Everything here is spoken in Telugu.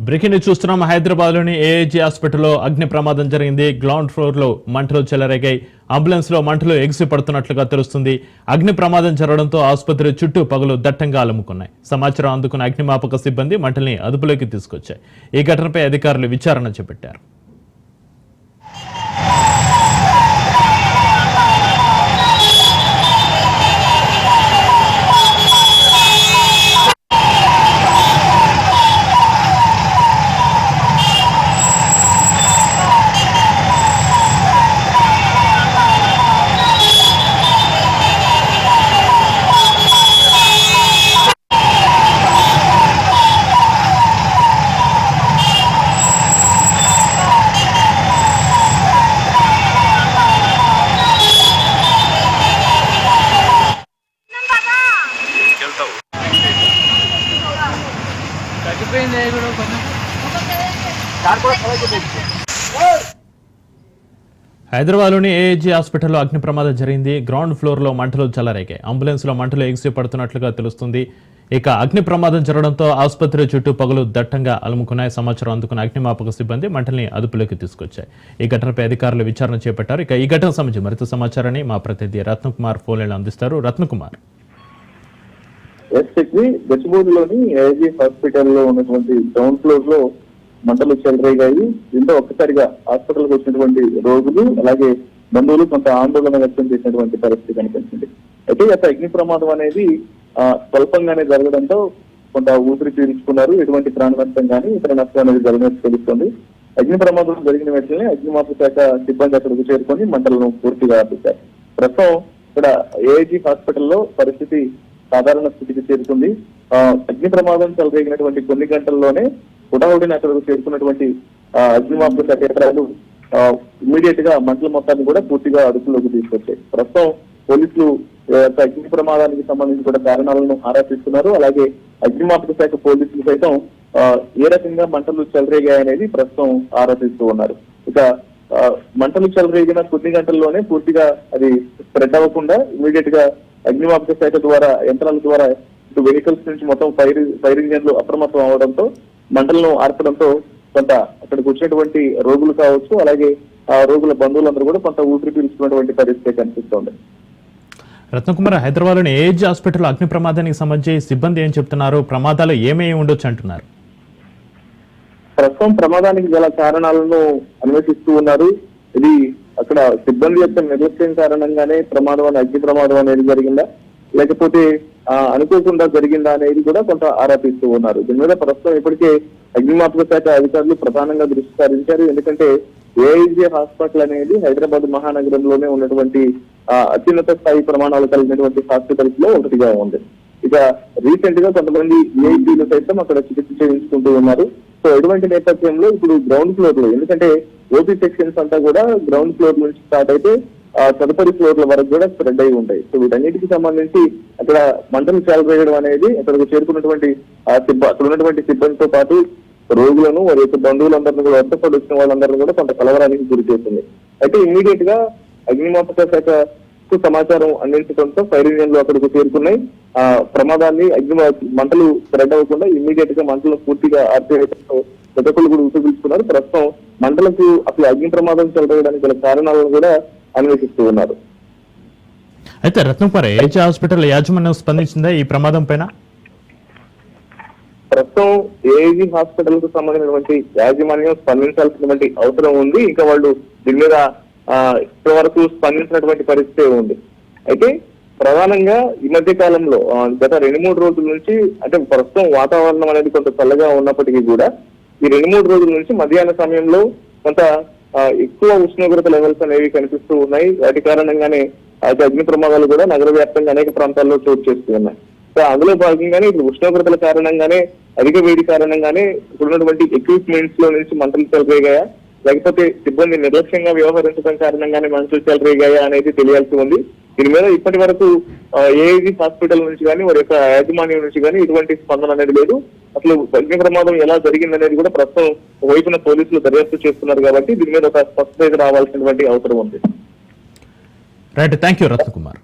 బ్రికిని చూస్తున్నాం. హైదరాబాద్లోని ఏఏజీ హాస్పిటల్లో అగ్ని ప్రమాదం జరిగింది. గ్రౌండ్ ఫ్లోర్లో మంటలు చెలరేగాయి. అంబులెన్స్లో మంటలు ఎగిసి పడుతున్నట్లుగా తెలుస్తుంది. అగ్ని ప్రమాదం జరగడంతో ఆసుపత్రి చుట్టూ పగలు దట్టంగా అలుముకున్నాయి. సమాచారం అందుకున్న అగ్నిమాపక సిబ్బంది మంటల్ని అదుపులోకి తీసుకొచ్చాయి. ఈ ఘటనపై అధికారులు విచారణ చేపట్టారు. కొంచెం హైదరాబాద్లోని ఏఏజీ హాస్పిటల్లో అగ్ని ప్రమాదం జరిగింది. గ్రౌండ్ ఫ్లోర్లో మంటలు చెలరేగాయి. అంబులెన్స్లో మంటలు ఎగిసి పడుతున్నట్లుగా తెలుస్తుంది. ఇక అగ్ని ప్రమాదం జరగడంతో ఆసుపత్రి చుట్టూ పగలు దట్టంగా అలుముకున్నాయి. సమాచారం అందుకున్న అగ్నిమాపక సిబ్బంది మంటల్ని అదుపులోకి తీసుకొచ్చాయి. ఈ ఘటనపై అధికారులు విచారణ చేపట్టారు. ఇక ఈ ఘటన సంబంధించి మరింత సమాచారాన్ని మా ప్రతినిధి రత్నకుమార్ ఫోన్లను అందిస్తారు. రత్నకుమార్. ఎస్ఎక్వి గచ్చిబౌలిలోని ఏజీ హాస్పిటల్లో ఉన్నటువంటి గ్రౌండ్ ఫ్లోర్లో మంటలు చెలరేగాయి. దీంతో ఒక్కసారిగా హాస్పిటల్కు వచ్చినటువంటి రోగులు అలాగే బంధువులు కొంత ఆందోళన వ్యక్తం చేసినటువంటి పరిస్థితి కనిపించింది. అయితే గత అగ్ని ప్రమాదం అనేది ఆ, స్వల్పంగానే జరగడంతో కొంత ఊపిరి పీల్చుకున్నారు. ఎటువంటి ప్రాణ నష్టం కానీ ఇతర నష్టం అనేది జరిగినట్టు తెలుస్తుంది. అగ్ని ప్రమాదం జరిగిన వెంటనే అగ్నిమాపక శాఖ సిబ్బంది అక్కడికి చేరుకొని మంటలను పూర్తిగా ఆపేశారు. ప్రస్తుతం ఇక్కడ ఏఐజీ హాస్పిటల్లో పరిస్థితి సాధారణ స్థితికి చేరుకుంది. ఆ, అగ్ని ప్రమాదం చెలరేగినటువంటి కొన్ని గంటల్లోనే హుటాహుడిని అక్కడకు చేరుకున్నటువంటి అగ్నిమాపక శాఖ యంత్రాలు ఇమీడియట్గా మంటల మొత్తాన్ని కూడా పూర్తిగా అదుపులోకి తీసుకొచ్చాయి. ప్రస్తుతం పోలీసులు అగ్ని ప్రమాదానికి సంబంధించి కూడా కారణాలను ఆరా తీస్తున్నారు. అలాగే అగ్నిమాపక శాఖ పోలీసులు సైతం ఏ రకంగా మంటలు చెలరేగాయనేది ప్రస్తుతం ఆరా తీస్తూ ఉన్నారు. ఇక ఆ, మంటలు చెలరేగిన కొన్ని గంటల్లోనే పూర్తిగా అది స్ప్రెడ్ అవ్వకుండా ఇమీడియట్గా అగ్నిమాపక శాఖ ద్వారా యంత్రాల ద్వారా ఇటు వెహికల్స్ నుంచి మొత్తం ఫైర్ ఫైర్ ఇంజన్లు అప్రమత్తం అవడంతో మంటలను ఆర్పడంతో కొంత అక్కడికి వచ్చినటువంటి రోగులు కావచ్చు అలాగే ఆ రోగుల బంధువులందరూ కూడా కొంత ఊపిరి పీల్చుకున్నటువంటి పరిస్థితి కనిపిస్తోంది. రత్నకుమార్ హైదరాబాద్లోని ఏఏజీ హాస్పిటల్ అగ్ని ప్రమాదానికి సంబంధించి సిబ్బంది ఏం చెప్తున్నారు? ప్రమాదాలు ఏమేమి ఉండొచ్చు అంటున్నారు. ప్రస్తుతం ప్రమాదానికి గల కారణాలను అన్వేషిస్తూ ఉన్నారు. ఇది అక్కడ సిబ్బంది యొక్క నిర్లక్ష్యం కారణంగానే ప్రమాదం అనే అగ్ని ప్రమాదం అనేది జరిగిందా? లేకపోతే అనుకోకుండా జరిగిందా అనేది కూడా కొంత ఆరా తీస్తూ ఉన్నారు. దీని మీద ప్రస్తుతం ఇప్పటికే అగ్నిమాపక శాఖ అధికారులు ప్రధానంగా దృష్టి సారించారు. ఎందుకంటే ఏఐజీ హాస్పిటల్ అనేది హైదరాబాద్ మహానగరంలోనే ఉన్నటువంటి అత్యున్నత స్థాయి ప్రమాణాలు కలిగినటువంటి హాస్పిటల్స్లో ఒకటిగా ఉంది. ఇక రీసెంట్గా కొంతమంది ఏఐజీలు సైతం అక్కడ చికిత్స చేయించుకుంటూ ఉన్నారు. సో ఎటువంటి నేపథ్యంలో ఇప్పుడు గ్రౌండ్ ఫ్లోర్లో ఎందుకంటే ఓపీ సెక్షన్స్ అంతా కూడా గ్రౌండ్ ఫ్లోర్ నుంచి స్టార్ట్ అయితే ఆ తదుపరి ఫ్లోర్ల వరకు కూడా స్ప్రెడ్ అయి ఉంటాయి. సో వీటన్నిటికి సంబంధించి అక్కడ మంటలు చెలరేయడం అనేది అక్కడికి చేరుకున్నటువంటి అక్కడ ఉన్నటువంటి సిబ్బందితో పాటు రోగులను వారి యొక్క బంధువులందరినీ కూడా వర్తపడి వచ్చిన వాళ్ళందరినీ కూడా కొంత కలవరానికి గురి చేస్తుంది. అయితే ఇమీడియట్గా అగ్నిమాపక శాఖకు సమాచారం అందించడంతో ఫైర్ ఇంజన్లు అక్కడికి చేరుకున్నాయి. ఆ ప్రమాదాన్ని అగ్ని మంటలు స్ప్రెడ్ అవ్వకుండా ఇమీడియట్గా మంటలు పూర్తిగా ఆర్పేయడంతో ప్రజలు కూడా ఉపయోగించుకున్నారు ప్రస్తుతం మంటలకు అసలు అగ్ని ప్రమాదం చెలరేయడానికి గల కారణాలను కూడా అన్వేషిస్తూ ఉన్నారు. అయితే రత్నకుమార్ ఏఏజీ హాస్పిటల్ యాజమాన్యం స్పందించిందా ఈ ప్రమాదం పైన? ప్రస్తుతం ఏఐజీ హాస్పిటల్కు సంబంధించినటువంటి యాజమాన్యం స్పందించాల్సినటువంటి అవసరం ఉంది. ఇంకా వాళ్ళు దీని మీద ఆ, ఇప్పటి వరకు స్పందించినటువంటి పరిస్థితి ఉంది. అయితే ప్రధానంగా ఈ మధ్య కాలంలో గత రెండు మూడు రోజుల నుంచి అంటే ప్రస్తుతం వాతావరణం అనేది కొంత చల్లగా ఉన్నప్పటికీ కూడా ఈ రెండు మూడు రోజుల నుంచి మధ్యాహ్న సమయంలో కొంత ఎక్కువ ఉష్ణోగ్రత లెవెల్స్ అనేవి కనిపిస్తూ ఉన్నాయి. వాటి కారణంగానే అయితే అగ్ని ప్రమాదాలు కూడా నగర వ్యాప్తంగా అనేక ప్రాంతాల్లో చోటు చేస్తూ ఉన్నాయి. సో అందులో భాగంగానే ఇప్పుడు ఉష్ణోగ్రతల కారణంగానే అధిక వేడి కారణంగానే ఇప్పుడున్నటువంటి ఎక్విప్మెంట్స్లో నుంచి మంటలు చెలరేగాయా లేకపోతే సిబ్బంది నిర్లక్ష్యంగా వ్యవహరించడం కారణంగానే మంటలు చెలరేగాయా అనేది తెలియాల్సి ఉంది. దీని మీద ఇప్పటి వరకు ఏఐజీ హాస్పిటల్ నుంచి కానీ వారి యొక్క యాజమాన్యం నుంచి కానీ ఎటువంటి స్పందన అనేది లేదు. అసలు అగ్ని ప్రమాదం ఎలా జరిగిందనేది కూడా ప్రస్తుతం వైపున పోలీసులు దర్యాప్తు చేస్తున్నారు కాబట్టి దీని మీద ఒక స్పష్టత రావాల్సినటువంటి అవసరం ఉంది. Right thank you Ratnakumar